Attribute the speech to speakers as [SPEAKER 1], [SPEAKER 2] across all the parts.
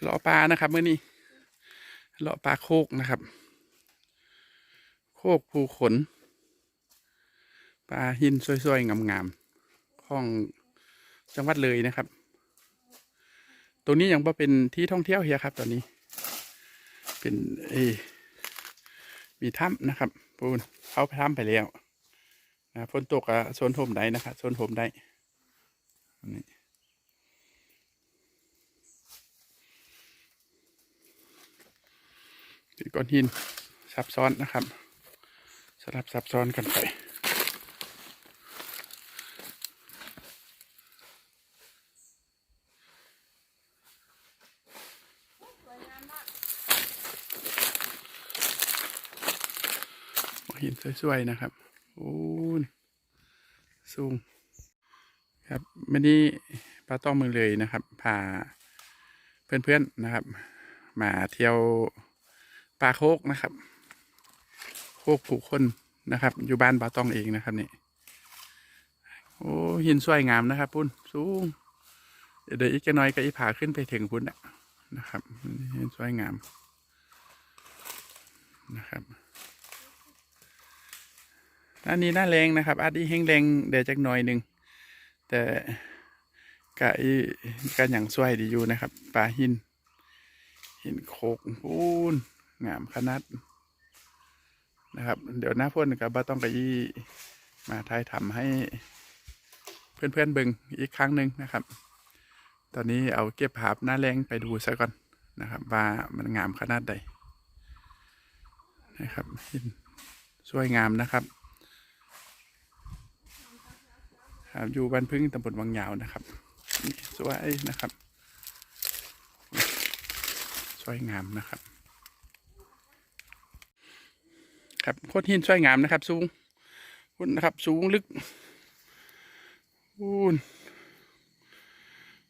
[SPEAKER 1] เลาะปลานะครับเมื่อนี้เลาะปลาโคกนะครับ โคกภูขน ปลาหินสวยๆงามๆของจังหวัดเลยนะครับ ตรงนี้ยังบ่เป็นที่ท่องเที่ยวเฮียครับ ตอนนี้ เป็นเอมีถ้ำนะครับปูนเขาไปถ้ำไปแล้วนะฝนตกอะโซนโถมได้นะครับโซนโถมได้อัน เป็นก้อนหินซับซ้อนนะครับ สลับซับซ้อนกันไปหินสวยๆนะครับ โอ้สูงครับไม่ได้ปลาต้องมือเลยนะครับพาเพื่อนๆนะครับ มาเที่ยว ปลาโคกนะครับ โคกผูกคนนะครับ อยู่บ้านปลาตองเองนะครับนี่โอ้หินสวยงามนะครับปุ้นสูงเดี๋ยวอีกจะน้อยก็อีผาขึ้นไปถึงพุ่นนะครับหินสวยงามนะครับอันนี้หน้าแรงนะครับอาจจะแห้งแรงเดี๋ยวจักหน่อยหนึ่งแต่กะอีกะอย่างสวยดีอยู่นะครับปลาหินหินโคกปูน งามขนาดนะครับ เดี๋ยวหน้าพ่นกับบ้าต้องกะยี่มาทายทำให้เพื่อนๆเบิงอีกครั้งหนึ่งนะครับ ตอนนี้เอาเก็บภาพหน้าแรงไปดูซะก่อนนะครับ ว่ามันงามขนาดใดนะครับสวยงามนะครับครับอยู่บ้านพึ่งตำบลวังยาวนะครับสวยนะครับ สวยงามนะครับ ครับโคตรหินสวยงามนะครับ สูงพุ่นนะครับ สูงลึกพูน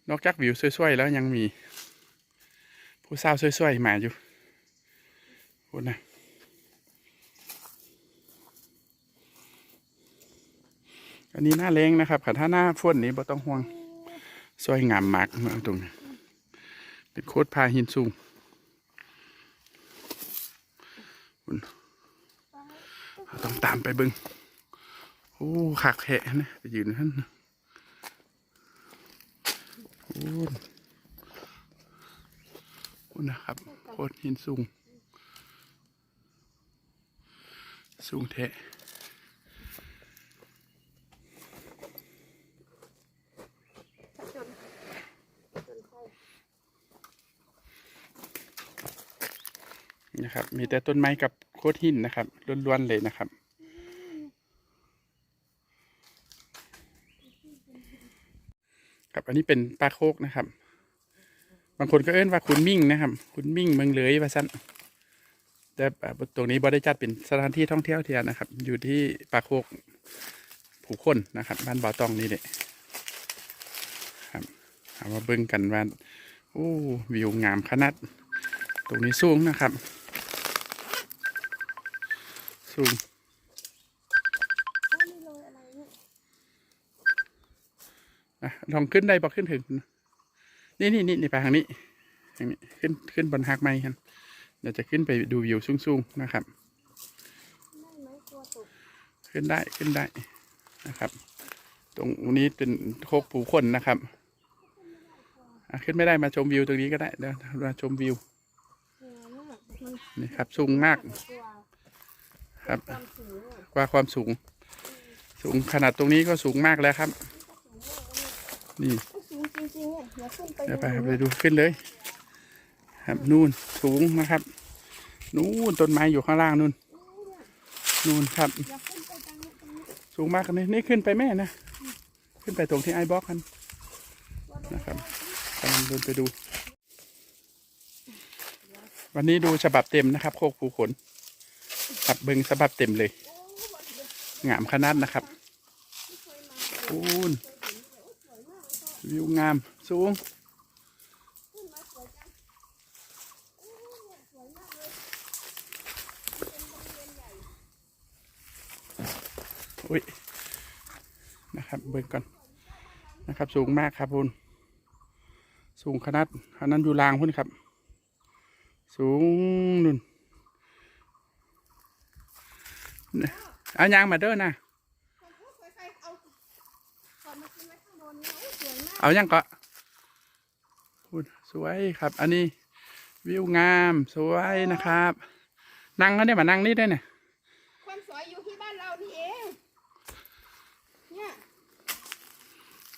[SPEAKER 1] นอกจากวิวสวยๆแล้วยังมี ผู้สาวสวยๆมาอยู่พุ่นนะอันนี้หน้าแรงนะครับค่ะถ้าหน้าฝนนี้บ่ต้องห่วงสวยงามมากนะตรงนี้เป็นโคตรพาหินสูงคุณ ต้องตามไปเบิงโอ้ขักแหะนะไปยืนท่านโอ้คุณนะครับโคตรหินสูง สูงแทะ
[SPEAKER 2] นะ
[SPEAKER 1] ครับ มีแต่ต้นไม้กับ โคตรหินนะครับล้วนๆเลยนะครับ ครับอันนี้เป็นปลาโคกนะครับ บางคนก็เอิ้นว่าคุณมิ่งนะครับ คุณมิ่งเมืองเลยว่าสั้นแต่ตรงนี้บริจัดเป็นสถานที่ท่องเที่ยวเทียนะครับ อยู่ที่ปลาโคกผู้คนนะครับ บ้านบ่อตองนี่เด็ครับเอามาเบิ่งกันว่าโอ้วิวงามขนาด ตรงนี้สูงนะครับ สูง
[SPEAKER 2] อ้าวนี่โรยอะไรเนี่ย
[SPEAKER 1] อะลองขึ้นได้บอกขึ้นถึง นี่นี่นี่นี่ไปทางนี้ทางนี้ขึ้นขึ้นบนหักไม้กันเดี๋ยวจะขึ้นไปดูวิวสูงๆนะครับ ขึ้นได้ขึ้นได้นะครับ ตรงนี้เป็นโคกผูคนนะครับขึ้นไม่ได้มาชมวิวตรงนี้ก็ได้เดี๋ยวมาชมวิว
[SPEAKER 2] นี่
[SPEAKER 1] ครับสูงมาก ครับ
[SPEAKER 2] ความสูงอะ
[SPEAKER 1] กว่าความสูง สูงขนาดตรงนี้ก็สูงมากแล้วครับ นี่
[SPEAKER 2] สูงจริงๆอะอย่าขึ้นไป
[SPEAKER 1] เดี๋ยวไป
[SPEAKER 2] ดู
[SPEAKER 1] ไปดูขึ้นเลย ครับนู่นสูงนะครับ นู่นต้นไม้อยู่ข้างล่างนู่น นู่นครับ
[SPEAKER 2] อย่าขึ้นไปตรงนี้ตรงนี้
[SPEAKER 1] สูงมากเลยนี่ขึ้นไปแม่นะ ขึ้นไปตรงที่ไอ้บล็อกกันนะครับกำลังเดินไปดู วันนี้ดูฉบับเต็มนะครับ โคกภูขน ขับเบิงฉบับเต็มเลยงามขนาดนะครับปูนวิวงามสูงอุ้ยนะครับเบิ่งก่อนนะครับ สูงมากครับคุณสูงขนาดขนาดอยู่ลางพุ่นครับ สูงนุ่น เนี่ยเอายางมาเด้อนะ
[SPEAKER 2] คนพูดใครๆเอาก่อนมากินไว้ข้างบนนี่โอ้สวยมาก
[SPEAKER 1] เอายังก็พูดสวยครับ อันนี้วิวงามสวยนะครับ นั่งก็ได้มานั่งนี่ได้เนี่ย
[SPEAKER 2] ความสวยอยู่ที่บ้านเรานี่เองเนี่ย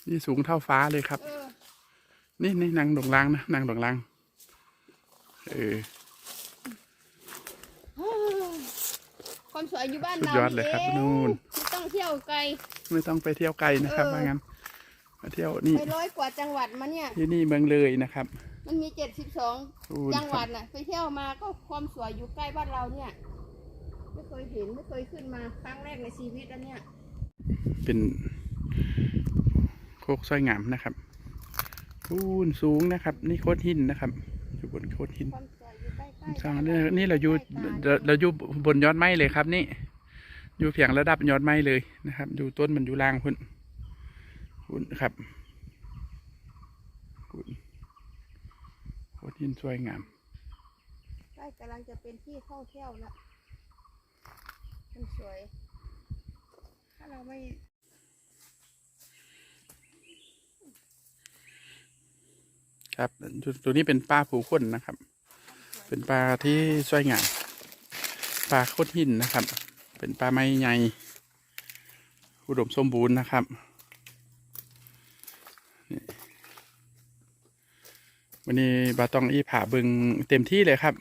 [SPEAKER 1] นี่สูงเท่าฟ้าเลยครับ
[SPEAKER 2] เออ
[SPEAKER 1] นี่นี่นางดงลางนะนางดงลางเออ
[SPEAKER 2] ความสวยอยู่บ้าน
[SPEAKER 1] สุด
[SPEAKER 2] เรา
[SPEAKER 1] ยอดเลยครับ
[SPEAKER 2] อง
[SPEAKER 1] นู่น
[SPEAKER 2] ไม่ต้องเที่ยวไกล
[SPEAKER 1] ไม่ต้องไปเที่ยวไกลนะครับ
[SPEAKER 2] เออ
[SPEAKER 1] ว่างั้นมาเที่ยวนี่
[SPEAKER 2] ไปร้อยกว่าจังหวัดมาเนี่ย
[SPEAKER 1] ที่นี่เมืองเลยนะครับ
[SPEAKER 2] มันมีเจ็ดสิบสอง
[SPEAKER 1] นู่น
[SPEAKER 2] จังห
[SPEAKER 1] ค
[SPEAKER 2] วั
[SPEAKER 1] รั
[SPEAKER 2] ด
[SPEAKER 1] บ
[SPEAKER 2] น่ะ ไปเที่ยวมาก็ความสวยอยู่ใกล้บ้านเราเนี่ย ไม่เคยเห็นไม่เคยขึ้นมาครั้งแรกในชีวิตอันเนี้ย
[SPEAKER 1] เป็นโคกสร้อยงามนะครับนู่นสูงนะครับ นี่โคดหินนะครับ อยู่บนโคดหิน
[SPEAKER 2] ความ สวยอยู่ใกล้ๆ
[SPEAKER 1] สร้าง
[SPEAKER 2] บ้
[SPEAKER 1] นี่
[SPEAKER 2] เรา
[SPEAKER 1] นี่เราอยู่
[SPEAKER 2] ใกล้ๆ
[SPEAKER 1] เราเราอยู่บนยอดไม้เลยครับ นี่ อยู่เพียงระดับยอดไม้เลยนะครับ ดูต้นมันอยู่ล่างพุ่นพุ่นครับพุ่นโคตรหินสวยงาม
[SPEAKER 2] ใกล้กำลังจะเป็นที่ท่องเที่ยวละมันสวย ถ้าเราไม่
[SPEAKER 1] ครับจุดตัวนี้เป็นปลาผูข้นนะครับ เป็นปลาที่สวยงามปลาโคตรหินนะครับ เป็นปลาไม้ใหญ่อุดมสมบูรณ์นะครับวันนี้บาตองอีผาบึงเต็มที่เลยครับ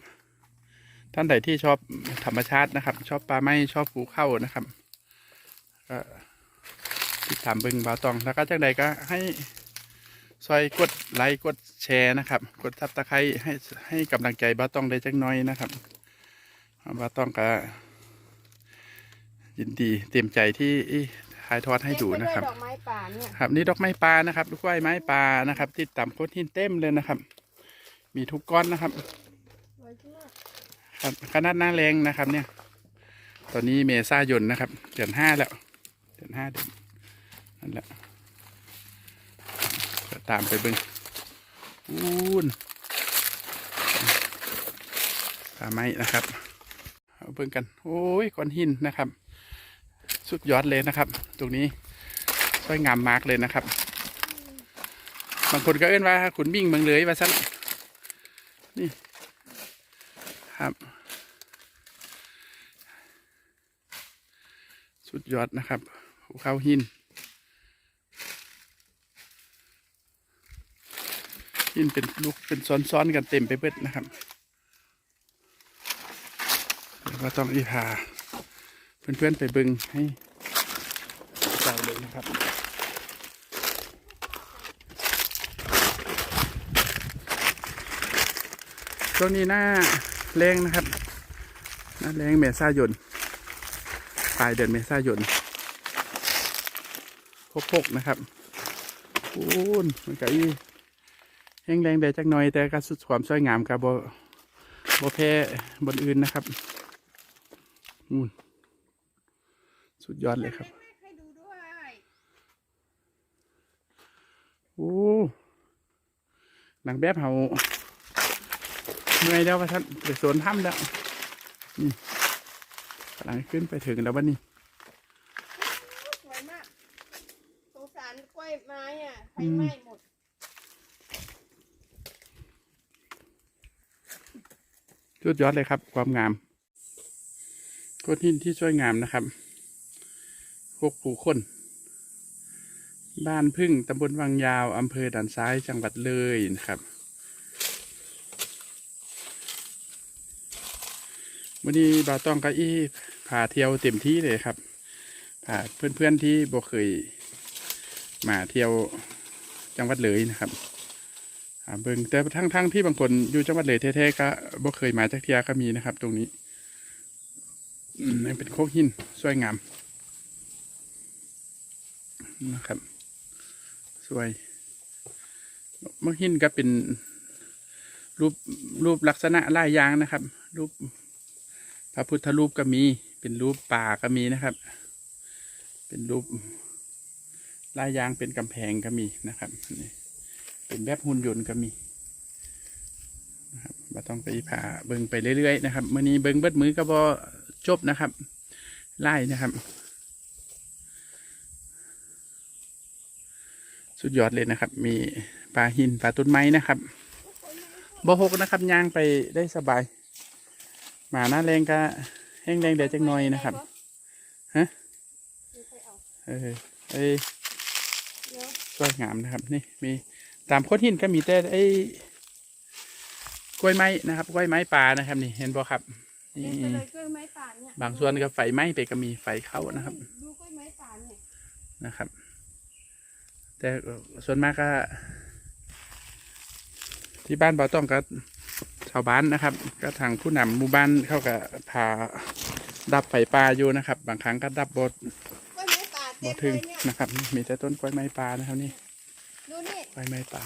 [SPEAKER 1] ท่านใดที่ชอบธรรมชาตินะครับ ชอบปลาไม้ชอบภูเข้านะครับก็ติดตามบึงบาตองแล้วก็จังใดก็ให้ ซอยกดไลค์กดแชร์นะครับ กดทับตะไคร้ให้ให้กำลังใจบ้าต้องได้จักหน้อยนะครับบ้าต้องก็ยินดีเต็มใจที่ถ่ายทอดให้ดูนะครับ
[SPEAKER 2] เต็มไปด้วยดอกไม้ป่าเนี่ย
[SPEAKER 1] ครับนี่ดอกไม้ปลานะครับลูกไม้ไม้ปลานะครับ ติดตามโคตรหินเต็มเลยนะครับ มีทุกก้อนนะครับ
[SPEAKER 2] สวยมาก
[SPEAKER 1] ครับขนาดหน้าแรงนะครับ เนี่ย ตอนนี้เมษายนนะครับ เดือนห้าแล้ว เดือนห้าเดือนนั่นแหละก็ ตามไปเบิ้งอู้นตาไม้นะครับเอาเบิ้งกัน โอ้ยก้อนหินนะครับ สุดยอดเลยนะครับ ตรงนี้สวยงามมากเลยนะครับ บางคนก็เอื้นว่าขุนบิ่งเมืองเลยว่าสั้นนี่ครับ สุดยอดนะครับภูเขาหิน หินเป็นลูกเป็นซ้อนๆกันเต็มไปเบิดนะครับวก็ต้องอีพาเพื่อนๆไปบึงให้ใจเลยนะครับช่วงนี้หน้าแรงนะครับหน้าแรงเมษายนปลายเดือนเมษายนพกพกนะครับปูนมันก็อี แห้งแรงได้จักหน่อย แต่ก็สุดความสวยงามกับบ่บ่แพ้บนอื่นนะครับนู่นสุดยอดเลยครับ
[SPEAKER 2] ให้ดูด้วย
[SPEAKER 1] โอ้หนังแบบเขาเมื่อยแล้วว่าท่านไปสวนถ้ำแล้วนี่กำลังขึ้นไปถึงแล้ววันนี้
[SPEAKER 2] สวยมากสงสารกล้วยไม้อะไฟไหม้หมด
[SPEAKER 1] สุดยอดเลยครับ ความงามโคตรหินที่ช่วยงามนะครับพวกผู้คน บ้านพึ่งตำบลวังยาวอำเภอด่านซ้ายจังหวัดเลยนะครับวันนี้บาต้องกับอี้พาเที่ยวเต็มที่เลยครับพาเพื่อนๆที่บ่เคยมาเที่ยวจังหวัดเลยนะครับ เบิ่งแต่ทั้งๆที่บางคนอยู่จังหวัดเลยแท้ๆก็บ่เคยมาจากเทียก็มีนะครับ ตรงนี้อืมนี่เป็นโคกหินสวยงามนะครับ สวยเมื่อหินก็เป็นรูปรูปลักษณะลายยางนะครับ รูปพระพุทธรูปก็มีเป็นรูปป่าก็มีนะครับ เป็นรูปลายยางเป็นกำแพงก็มีนะครับนี่ เป็นแบบหุ่นยนต์ก็มีนะครับมาต้องไปผ่าเบิ่งไปเรื่อยๆนะครับมื่อนี้เบิ่งเบิดมือก็บอจบนะครับ ไล่นะครับ สุดยอดเลยนะครับ มีปลาหินปลาต้นไม้นะครับบ่หกนะครับย่างไปได้สบาย หมาหน้าแรงก็แห้งแรงเดี๋ยวจังหน่อยนะครับฮะ
[SPEAKER 2] ไม่ค่อยเอา
[SPEAKER 1] เออไอ้
[SPEAKER 2] เดี๋ยว
[SPEAKER 1] สวยงามนะครับ นี่มี ตามโคดหินก็มีแต่ไอ้กล้วยไม้นะครับกล้วยไม้ป่านะครับ นี่เห็นบ่ครับ
[SPEAKER 2] เด็
[SPEAKER 1] นี่
[SPEAKER 2] ดไปเลยกล้วยไม้ป่าเนี่ย
[SPEAKER 1] บางส่วนก็ไฟไหม้ไปก็มีไฟเข้านะครับ
[SPEAKER 2] ดูกล้วยไม้ป่าเนี่ย
[SPEAKER 1] นะครับ แต่ส่วนมากก็ ที่บ้านบ่อต้องก็ชาวบ้านนะครับ ก็ทางผู้นำหมู่บ้านเขาก็พาดับไฟป่าอยู่นะครับ บางครั้งก็ดับบด
[SPEAKER 2] กล้วยไม้ป่าเต็
[SPEAKER 1] บ่
[SPEAKER 2] ม
[SPEAKER 1] ถึง
[SPEAKER 2] เลยเนี่ย
[SPEAKER 1] นะครับ มีแต่ต้นกล้วยไม้ป่านะครับนี่
[SPEAKER 2] ดูนี่
[SPEAKER 1] กล้วย ไม้ป่า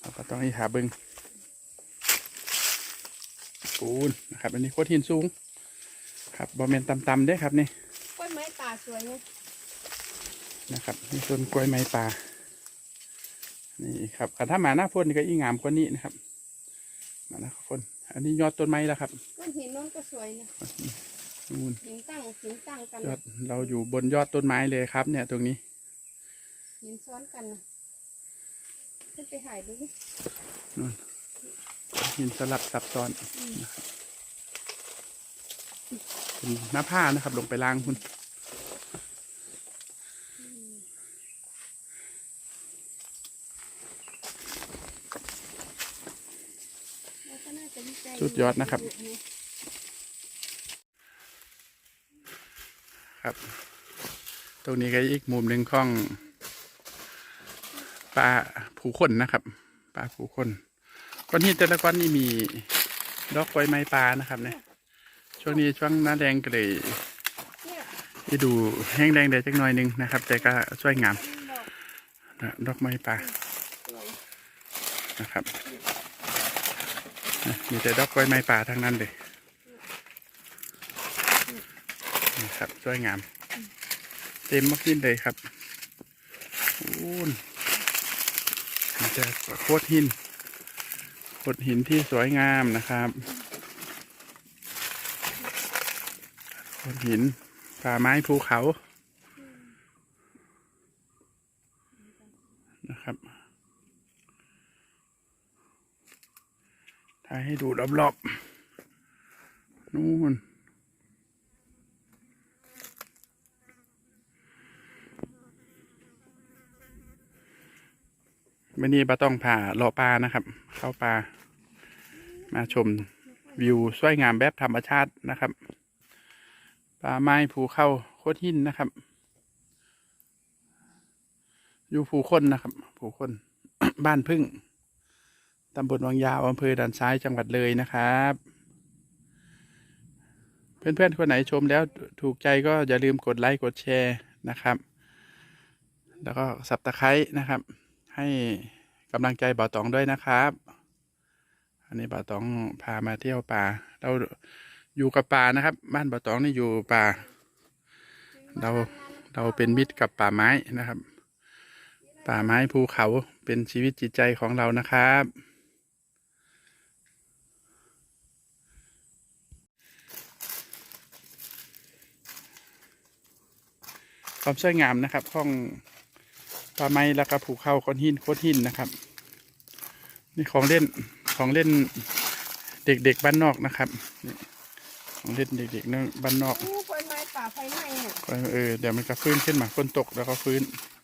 [SPEAKER 1] เราก็ต้องให้หาเบิงปูนนะครับอันนี้โคตรหินสูง ครับบอเมนต่ำๆเด้อครับนี่
[SPEAKER 2] กล้วยไม้ป่าสวยเนี่ย
[SPEAKER 1] นะครับนี่ต้นกล้วยไม้ป่านี่ครับอะถ้าหมาหน้าฝนนี่ก็อีงามกว่านี้นะครับหมาหน้าฝนอันนี้ยอดต้นไม้แล้วครับ
[SPEAKER 2] ต้นหินโน้นก็สวยนะ
[SPEAKER 1] นู่น
[SPEAKER 2] หินตั้งหินตั้งกัน
[SPEAKER 1] ยอดเราอยู่บนยอดต้นไม้เลยครับ เนี่ยตรงนี้
[SPEAKER 2] หินซ้อนกันนะ ขึ้นไปถ่ายดูดิ
[SPEAKER 1] หินสลับซับซ้อนนะครับเป็นหน้าผ้านะครับ ลงไปล้างคุณ
[SPEAKER 2] แล้วก็น่าจะวิจัย
[SPEAKER 1] สุดยอดนะครับ ครับ ตรงนี้ก็อีกมุมหนึ่งของ ปลาผูขนนะครับ ปลาผูขนก้อนหินแต่ละก้อนนี่มีดอกกล้วยไม้ปลานะครับเนี่ยช่วงนี้ช่วงหน้าแดงก็เลย
[SPEAKER 2] เนี่ย
[SPEAKER 1] ที่ดูแห้งแดงเดี๋ยวจักหน่อยหนึงนะครับ แต่ก็สวยงาม
[SPEAKER 2] ดอก
[SPEAKER 1] ไม้ปลานะครับมีแต่ดอกกล้วยไม้ป่าทั้งนั้นเลยนี่ครับสวยงาม เต็มมากขึ้นเลยครับโอ้ นมีแต่โคตรหินโคตรหินที่สวยงามนะครับโคตรหินป่าไม้ภูเขานะครับถ่ายให้ดูรอบๆนู่น วันนี้ปาต้องผ่าเลาะปลานะครับ เข้าปลามาชมวิวสวยงามแบบธรรมชาตินะครับป่าไม้ภูเขาโคตรหินนะครับ อยู่ภูคนนะครับภูคนบ้านพึ่งตำบลวังยาวอำเภอด่านซ้ายจังหวัดเลยนะครับ เพื่อนๆคนไหนชมแล้วถูกใจก็อย่าลืมกดไลค์กดแชร์นะครับ แล้วก็สับตะไคร้นะครับ ให้กำลังใจบ่าวตองด้วยนะครับ อันนี้บ่าวตองพามาเที่ยวป่า เราอยู่กับป่านะครับ บ้านบ่าวตองนี่อยู่ป่า เราเราเป็นมิตรกับป่าไม้นะครับ ป่าไม้ภูเขาเป็นชีวิตจิตใจของเรานะครับ ความสวยงามนะครับของ ป่าไม้แล้วก็ภูเขาก้อนหินโคดหินนะครับ นี่ของเล่นของเล่นเด็กๆบ้านนอกนะครับนี่ของเล่นเด็กๆนะบ้านนอก
[SPEAKER 2] โอ้กล้วยไม้ป่าไฟไหม้เนี่ย
[SPEAKER 1] ก็เออเดี๋ยวมันก็ฟื้นขึ้นมาฝนตกแล้วก็ฟื้น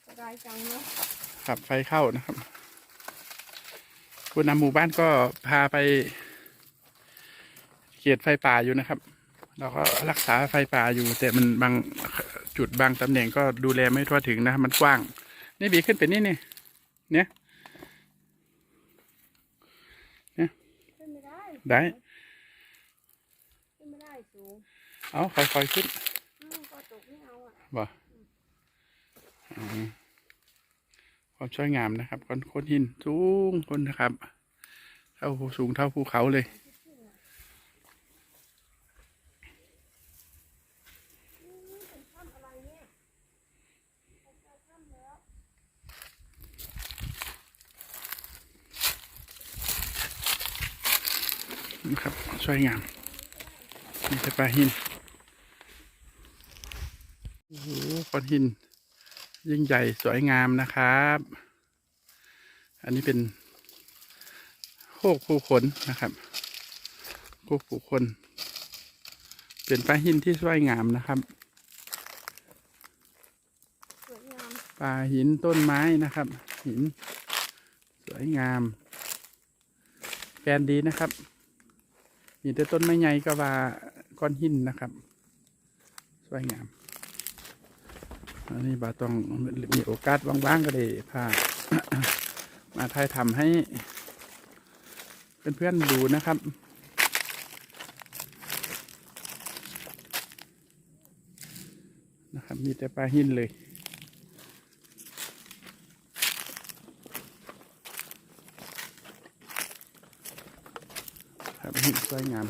[SPEAKER 2] สบายจังเนาะ
[SPEAKER 1] ขับไฟเข้านะครับผู้นำหมู่บ้านก็พาไปเขตไฟป่าอยู่นะครับ เราก็รักษาไฟป่าอยู่ แต่มันบางจุดบางตำแหน่งก็ดูแลไม่ทั่วถึงนะ มันกว้าง นี่บีขึ้นไปนี่นี่เนี่ย
[SPEAKER 2] ขึ้นไม่ได้
[SPEAKER 1] ได้
[SPEAKER 2] ขึ้นไม่ได้สูง
[SPEAKER 1] เอาค่อยๆขึ้น
[SPEAKER 2] อ้าวก็ตกไม่เอาอะ
[SPEAKER 1] บ่อืมความสวยงามนะครับก้อนโคนหินสูงคนนะครับ เท่าสูงเท่าภูเขาเลย
[SPEAKER 2] เป็นถ้ำอะไรเนี่ยเป็นถ้ำแล้ว
[SPEAKER 1] นะครับสวยงามมีแต่ปลาหินโอ้โหก้อนหิน ยิ่งใหญ่สวยงามนะครับ อันนี้เป็นโคกผู้คนนะครับโคกผู้คนเป็นปลาหินที่สวยงามนะครับปลาหินต้นไม้นะครับ หิน สวยงามแปลนดีนะครับ มีแต่ต้นไม้ใหญ่ก็ว่าก้อนหินนะครับ สวยงาม อันนี้บาต้องมีโอกาสว่างๆก็ได้พามาถ่ายทำให้เพื่อนๆดูนะครับนะครับมีแต่ปลาหินเลย ครับหิน สวยงาม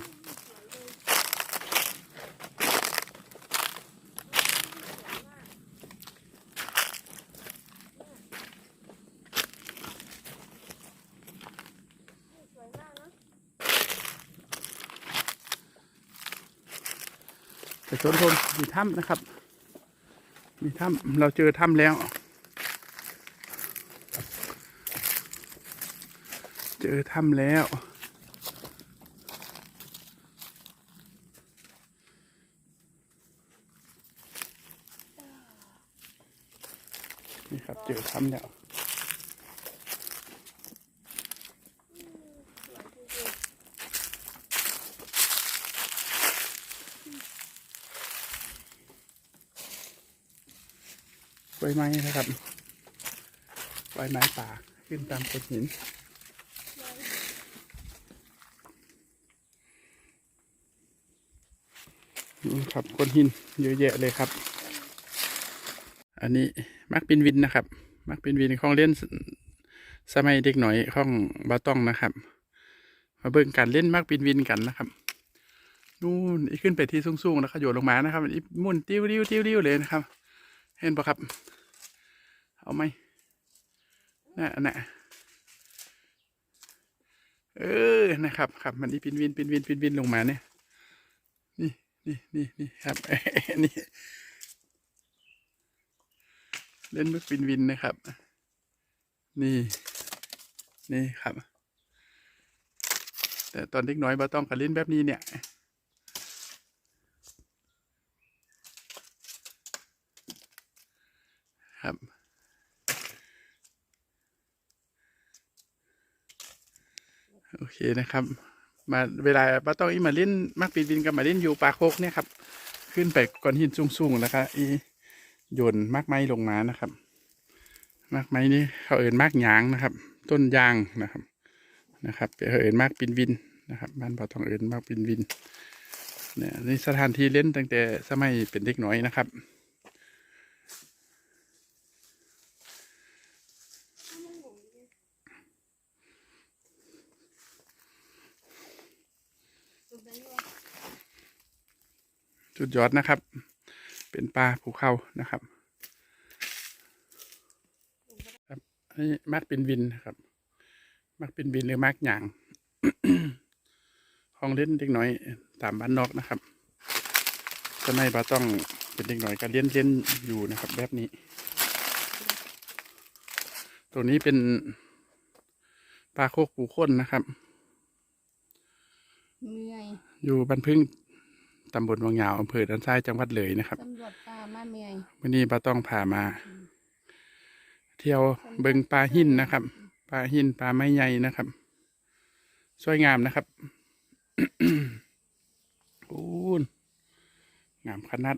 [SPEAKER 2] สวยมากนะ
[SPEAKER 1] แต่ชนชมมีถ้ำนะครับ มีถ้ำเราเจอถ้ำแล้ว เจอถ้ำแล้ว ครับเจอถ้ำแล้ว
[SPEAKER 2] สวย
[SPEAKER 1] ใบไม้นะครับใบไม้ป่าขึ้นตามโขดหินนี่ครับก้อนหินเยอะแยะเลยครับ อันนี้มักปินวินนะครับ มักปินวินของเล่นสมัยเด็กหน่อยของบาต้องนะครับ มาเบิ่งการเล่นมักปินวินกันนะครับนู่นอีขึ้นไปที่สูงๆแล้วก็โยนลงมานะครับอีมุนติ้วติ้วติ้วติ้วเลยนะครับ เห็นปะครับ เอาไหมน่ะน่ะเออนะครับครับ มันนี่ปินวินปินวินปินวินลงมาเนี่ยนี่นี่นี่นี่ครับนี่ เล่นมึกวินวินนะครับ นี่ นี่ครับ แต่ตอนเด็กน้อยบ่ต้องกับเล่นแบบนี้เนี่ย ครับ โอเคนะครับ มาเวลาป้าต้องอีมาเล่นมักปีนวินกับมาเล่นอยู่ปากโคกเนี่ยครับ ขึ้นไปก้อนหินสูงๆแล้วก็อี โยนมากไม้ลงมานะครับ มากไม้นี่เขาเอ่นมากยางนะครับ ต้นยางนะครับนะครับเขาเอ่นมากปีนวินนะครับบ้านป้าต้องเอ่นมากปีนวินเนี่ยนี่สถานที่เล่นตั้งแต่สมัยเป็นเด็กน้อยนะครับจุดยอดนะครับ เป็นปลาภูเขานะครับครับอันนี้มักเป็นวินนะครับ มักเป็นวินหรือมักหยางของเล่นเด็กน้อยตามบ้านนอกนะครับสมัยบาต้องเป็นเด็กน้อยก็เล่นเล่นอยู่นะครับ แบบนี้ ตัวนี้เป็นปลาโคกปูข้นนะครับ
[SPEAKER 2] เหนื่อย
[SPEAKER 1] อยู่บ้านพึ่ง ตำบลวังยาวอำเภอดันซ้ายจังหวัดเลยนะครับ
[SPEAKER 2] ตำรวจตามมาเหนื่อย
[SPEAKER 1] วันนี้ป้าต้องพามา เที่ยวเบิงปลาหินนะครับ ปลาหินปลาไม้ใหญ่นะครับ สวยงามนะครับโอ้นงามขนาด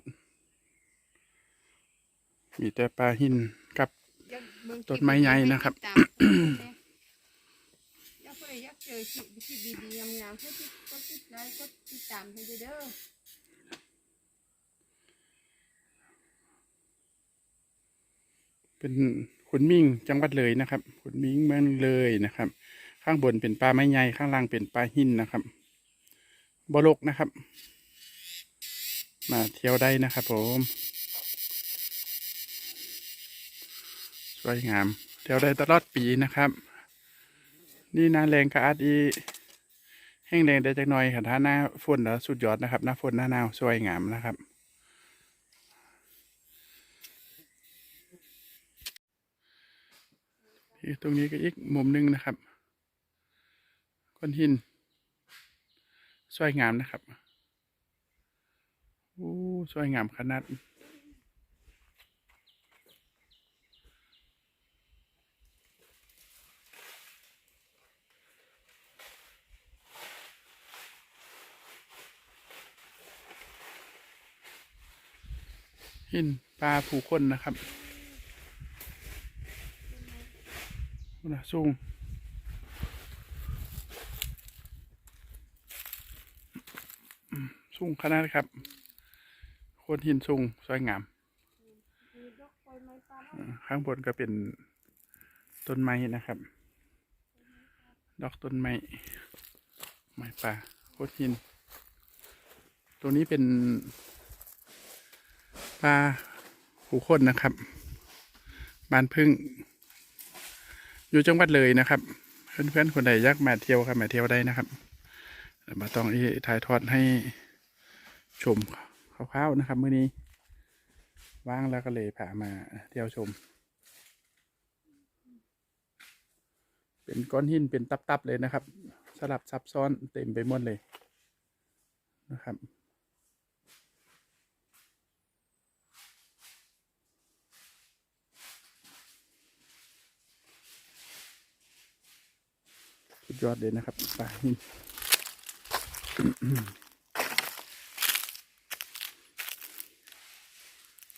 [SPEAKER 1] มีแต่ปลาหินกับ
[SPEAKER 2] อยากเบิ่ง
[SPEAKER 1] ต้นไม้ใหญ่นะครับ
[SPEAKER 2] ติดตามอยากเพื่ออยากเจอคลิปคลิปดีๆงามๆเพื่อที่กดติดไลค์กดติดตามให้ด้วยเด้อ
[SPEAKER 1] เป็นขุนมิ่งจังหวัดเลยนะครับขุนมิ่งเมืองเลยนะครับ ข้างบนเป็นปลาไม้ใหญ่ข้างล่างเป็นปลาหินนะครับบลกนะครับ มาเที่ยวได้นะครับ ผม สวยงาม เที่ยวได้ตลอดปีนะครับ นี่นาแรงกระอาดอีแห้งแรงได้จักหน่อยค่ะถ้าหน้าฝนแล้วสุดยอดนะครับหน้าฝนหน้าหนาวสวยงามนะครับ ตรงนี้ก็อีกมุมหนึงนะครับก้อนหินสวยงามนะครับโอ้สวยงามขนาดหินปลาผู้คนนะครับ นะสูงสูงขนาดครับโคนหินสูงสวยงามข้างบนก็เป็นต้นไม้นะครับ ดอกต้นไม้ไม้ป่าโคดหิน ตัวนี้เป็นปลาหูคนนะครับ บานพึ่ง อยู่จังหวัดเลยนะครับ เพื่อนๆคนใดอยากมาเที่ยวครับมาเที่ยวได้นะครับมาต้องที่ถ่ายทอดให้ชมคร่าวๆนะครับเมื้อนี้ว่างแล้วก็เลยพามาเที่ยวชม เป็นก้อนหินเป็นตับๆเลยนะครับ สลับซับซ้อนเต็มไปหมดเลยนะครับ ยอดเลยนะครับปลาหิน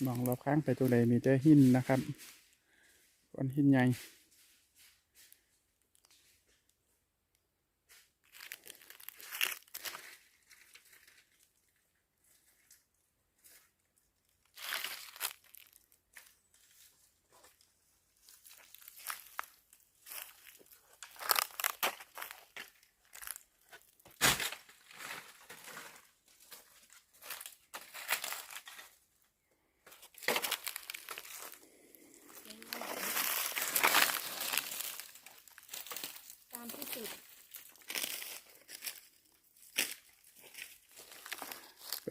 [SPEAKER 1] มองรอบข้างไปตัวใดมีแต่หินนะครับก้อนหินใหญ่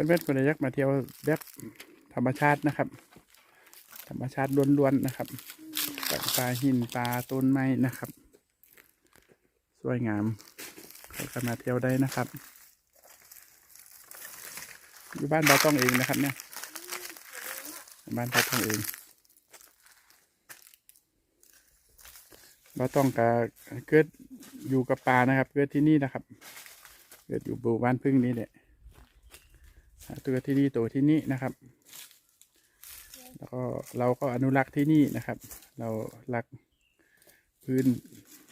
[SPEAKER 1] เพื่อนๆคนใดอยกมาเที่ยวแบบธรรมชาตินะครับ ธรรมชาติล้วนๆนะครับจากปลาหินปลาต้นไม้นะครับ สวยงามใครก็มาเที่ยวได้นะครับ อยู่บ้านเราต้องเองนะครับเนี่ยบ้านเราต้องเองเราต้องกะเกิดอยู่กับปลานะครับ เกิดที่นี่นะครับ เกิดอยู่บูบ้านพึ่งนี้เนี่ย ตัวที่นี่ตัวที่นี่นะครับ แล้วก็เราก็อนุรักษ์ที่นี่นะครับ เรารักพื้น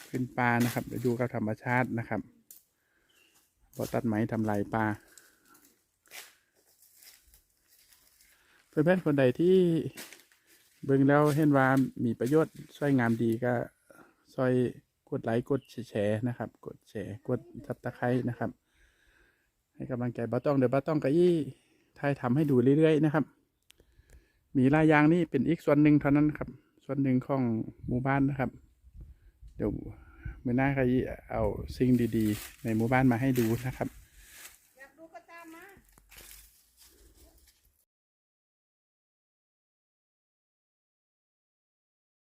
[SPEAKER 1] พื้นปลานะครับอยู่กับธรรมชาตินะครับบ่ตัดไม้ทำลายปลาเพื่อนๆคนใดที่เบิ่งแล้วเห็นว่ามีประโยชน์ช่วยงามดีก็ช่วยกดไลค์กดแชร์นะครับ กดแชร์กดซับตะไคร้นะครับ ให้กำลังใจบ้าต้องเดี๋ยวบ้าต้องกะยี่ทายทำให้ดูเรื่อยๆนะครับ มีลายยางนี่เป็นอีกส่วนหนึ่งเท่านั้นครับ ส่วนหนึ่งของหมู่บ้านนะครับ เดี๋ยวเมื่อหน้ากะยี่เอาสิ่งดี ๆ ในหมู่บ้านมาให้ดูนะครับ